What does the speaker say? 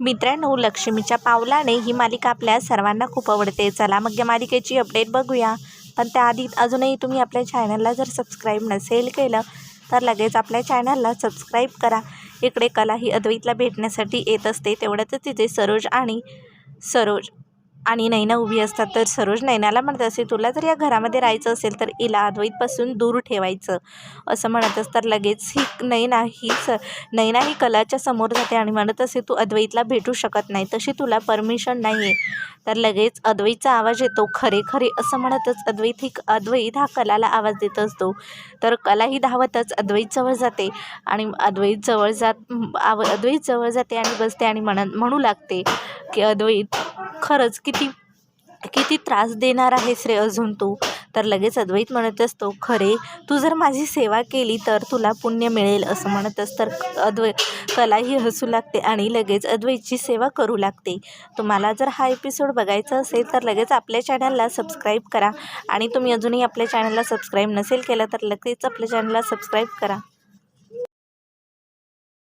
मित्रांनो लक्ष्मीच्या पावलाने ही मालिका आपल्या सर्वांना खूप आवडते. चला मग या मालिकेची अपडेट बघूया. पण त्याआधी अजूनही तुम्ही आपल्या चॅनलला जर सबस्क्राईब नसेल केलं तर लगेच आपल्या चॅनलला सबस्क्राईब करा. इकडे कला ही अद्वैतला भेटण्यासाठी येत असते तेवढ्यातच तिथे सरोज आणि सरोज आणि नैना उभी असतात तर सरोज नैनाला म्हणत असे तुला जर या घरामध्ये राहायचं असेल तर हिला अद्वैतपासून दूर ठेवायचं. असं म्हणत तर लगेच ही नैना ही स नैना ही कलाच्या समोर जाते आणि म्हणत असे तू अद्वैतला भेटू शकत नाही. तशी तुला परमिशन नाही आहे तर लगेच अद्वैतचा आवाज येतो खरे खरे असं म्हणतच अद्वैत ही अद्वैत हा कलाला आवाज देत असतो. तर कला ही धावतच अद्वैत जवळ जाते आणि अद्वैत जवळ जात आव अद्वैत जवळ जाते आणि बसते आणि म्हण म्हणू लागते की अद्वैत खरंच किती किती त्रास देणार आहेस रे अजून तू? तर लगेच अद्वैत म्हणत असतो खरे तू जर माझी सेवा केली तर तुला पुण्य मिळेल असं म्हणतच तर अद्वै कलाही हसू लागते आणि लगेच अद्वैतची सेवा करू लागते. तुम्हाला जर हा एपिसोड बघायचा असेल तर लगेच आपल्या चॅनलला सबस्क्राईब करा. आणि तुम्ही अजूनही आपल्या चॅनलला सबस्क्राईब नसेल केलं तर लगेच आपल्या चॅनलला सबस्क्राईब करा.